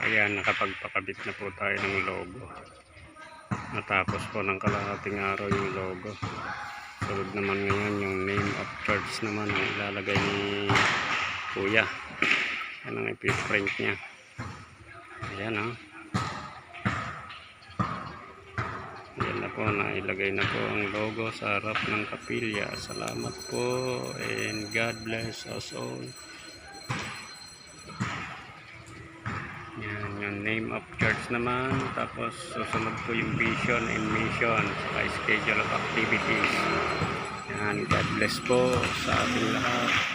Ayan, nakapagpakabit na po tayo ng logo. Natapos po ng kalahating araw yung logo. Sunod naman ngayon yung name of church naman ang ilalagay ni Kuya. Yan ang ipiprint niya. Ayan oh. Ayan na po, nailagay na po ang logo sa harap ng kapilya. Salamat po and God bless us all. Name of church naman. Tapos susunod po yung vision and mission sa schedule of activities. Yan, God bless po sa ating lahat.